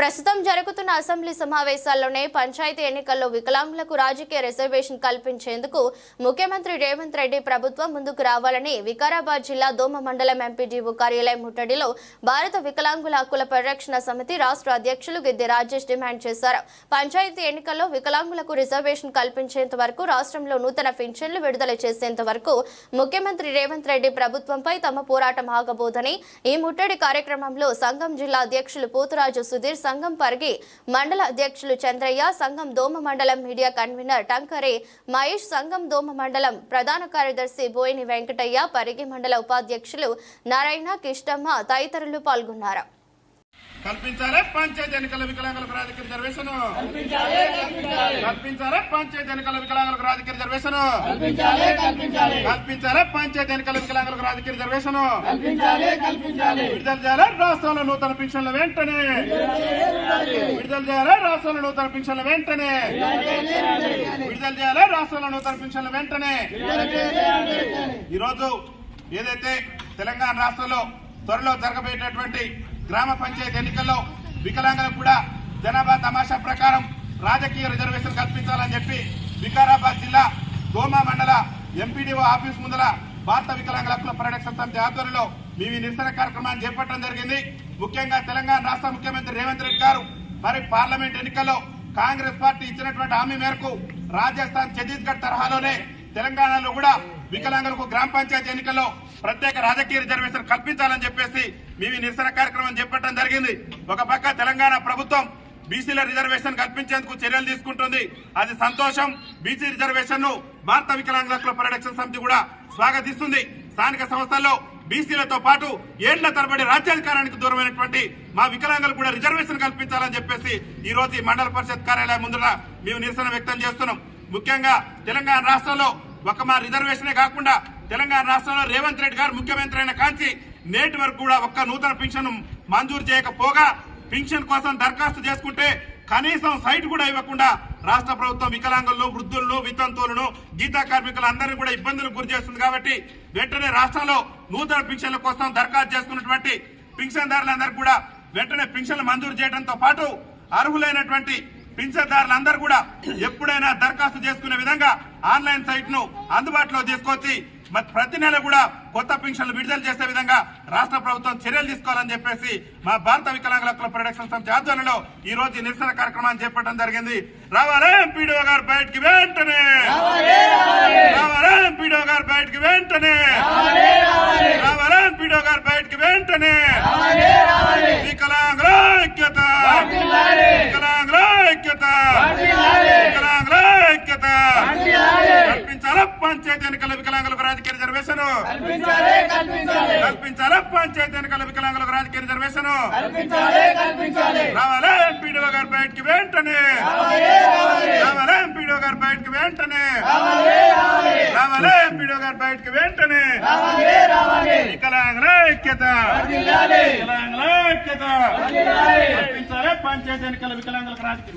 ప్రస్తుతం జరుగుతున్న అసెంబ్లీ సమావేశాల్లోనే పంచాయతీ ఎన్నికల్లో వికలాంగులకు రాజకీయ రిజర్వేషన్ కల్పించేందుకు ముఖ్యమంత్రి రేవంత్ రెడ్డి ప్రభుత్వం ముందుకు రావాలని వికారాబాద్ జిల్లా దోమ మండలం ఎంపీడీఓ కార్యాలయం ముట్టడిలో భారత వికలాంగుల హక్కుల పరిరక్షణ సమితి రాష్ట్ర అధ్యక్షులు గిద్దె రాజేష్ డిమాండ్ చేశారు. పంచాయతీ ఎన్నికల్లో వికలాంగులకు రిజర్వేషన్ కల్పించేంత వరకు రాష్ట్రంలో నూతన పింఛన్లు విడుదల చేసేంత వరకు ముఖ్యమంత్రి రేవంత్ రెడ్డి ప్రభుత్వంపై తమ పోరాటం ఆగబోదని ఈ ముట్టడి కార్యక్రమంలో సంఘం జిల్లా అధ్యక్షులు పోతురాజు సుధీర్ సంఘం పరిగి మండల అధ్యక్షులు చంద్రయ్య సంఘం దోమ మండలం మీడియా కన్వీనర్ టంకరే మహేష్ సంఘం దోమ మండలం ప్రధాన కార్యదర్శి బోయిని వెంకటయ్య పరిగి మండల ఉపాధ్యక్షులు నారాయణ కిష్టమ్మ తదితరులు పాల్గొన్నారు. కల్పించాలే పంచాయతీ ఎన్నికల వికలాంగులకు రాజకీయ రిజర్వేషన్. కల్పించాలే పంచాయతీ ఎన్నికల వికలాంగులకు రాజకీయ రిజర్వేషన్. కల్పించాలే పంచాయతీ ఎన్నికల వికలాంగులకు రాజకీయ రిజర్వేషన్. విడుదల చేయాలి రాష్ట్రంలో నూతన పింఛన్ల వెంటనే. విడుదల చేయాలి రాష్ట్రంలో నూతన పింఛన్ల వెంటనే. విడుదల చేయాలి రాష్ట్రంలో నూతన పింఛన్ల వెంటనే. ఈరోజు ఏదైతే తెలంగాణ రాష్ట్రంలో త్వరలో జరగబోయేటటువంటి గ్రామ పంచాయతీ ఎన్నికల్లో వికలాంగులకు కూడా జనాభా తమాషా ప్రకారం రాజకీయ రిజర్వేషన్ కల్పించాలని చెప్పి వికారాబాద్ జిల్లా దోమా మండల ఎంపీడీఓ ఆఫీస్ ముందర భారత వికలాంగుల హక్కుల పరిరక్షణ సమితి ఆధ్వర్యంలో మేము ఈ నిరసన కార్యక్రమాన్ని చేపట్టడం జరిగింది. ముఖ్యంగా తెలంగాణ రాష్ట్ర ముఖ్యమంత్రి రేవంత్ రెడ్డి గారు మరి పార్లమెంట్ ఎన్నికల్లో కాంగ్రెస్ పార్టీ ఇచ్చినటువంటి హామీ మేరకు రాజస్థాన్ ఛత్తీస్గఢ్ తరహాలోనే తెలంగాణలో కూడా వికలాంగులకు గ్రామ పంచాయతీ ఎన్నికల్లో ప్రత్యేక రాజకీయ రిజర్వేషన్ కల్పించాలని చెప్పేసి మేము నిరసన కార్యక్రమం చేపట్టడం జరిగింది. ఒక పక్క తెలంగాణ ప్రభుత్వం బీసీల రిజర్వేషన్ కల్పించేందుకు చర్యలు తీసుకుంటుంది. అది సంతోషం. బీసీ రిజర్వేషన్ను భారత వికలాంగుల హక్కుల పరిరక్షణ సమితి కూడా స్వాగతిస్తుంది. స్థానిక సంస్థల్లో బీసీలతో పాటు ఏళ్ళ తరబడి రాజ్యాధికారానికి దూరమైనటువంటి మా వికలాంగులు కూడా రిజర్వేషన్ కల్పించాలని చెప్పేసి ఈ రోజు ఈ మండల పరిషత్ కార్యాలయం ముందర మేము నిరసన వ్యక్తం చేస్తున్నాం. ముఖ్యంగా తెలంగాణ రాష్ట్రంలో ఒక మా రిజర్వేషనే కాకుండా తెలంగాణ రాష్ట్రంలో రేవంత్ రెడ్డి గారు ముఖ్యమంత్రి అయిన కాంచి నేటి వరకు కూడా ఒక్క నూతన పెన్షన్ మంజూరు చేయకపోగా పెన్షన్ కోసం దరఖాస్తు చేసుకుంటే కనీసం సైట్ కూడా ఇవ్వకుండా రాష్ట్ర ప్రభుత్వం వికలాంగులను వృద్ధులను వితంతువులను గీతా కార్మికులు అందరినీ కూడా ఇబ్బందులకు గురి చేస్తుంది కాబట్టి వెంటనే రాష్ట్రంలో నూతన పెన్షన్ల కోసం దరఖాస్తు చేసుకున్నటువంటి పెన్షన్దారులందరూ కూడా వెంటనే పెన్షన్లు మంజూరు చేయడంతో పాటు అర్హులైనటువంటి పెన్షన్దారులందరూ కూడా ఎప్పుడైనా దరఖాస్తు చేసుకునే విధంగా ఆన్లైన్ సైట్ను అందుబాటులో తీసుకొచ్చి మరి ప్రతి నెల కూడా కొత్త పింఛన్లు విడుదల చేసే విధంగా రాష్ట్ర ప్రభుత్వం చర్యలు తీసుకోవాలని చెప్పేసి మా భారత వికలాంగుల హక్కుల పరిరక్షణ సమితి ఆధ్వర్యంలో ఈ రోజు నిరసన కార్యక్రమాన్ని చేపట్టడం జరిగింది. రావాలే పీడీఓ గారు బయటికి వెంటనే! రావాలే పీడీఓ గారు బయటికి వెంటనే! రావాలే పీడీఓ గారు బయటికి వెంటనే వికలాంగుల ఐక్యత వికలాంగుల ఐక్యత వికలాంగుల ఐక్యత కల్పించాలా పంచాయతీ ఎన్నికల వికలాంగులకు రాజకీయ రిజర్వేషన్. కల్పించాలా పంచాయతీ ఎన్నికల వికలాంగులకు రాజకీయ రిజర్వేషన్. రావాలా ఎంపీడీఓ గారు బయటికి వెంటనే. రావాలా ఎంపీడీఓ గారు బయటికి వెంటనే. రావాలా ఎంపీడీఓ గారు బయటికి వెంటనే. వికలాంగుల ఐక్యత. వికలాంగుల ఐక్యత. కల్పించాలా. పంచాయతీ ఎన్నికల వికలాంగులకు రాజకీయ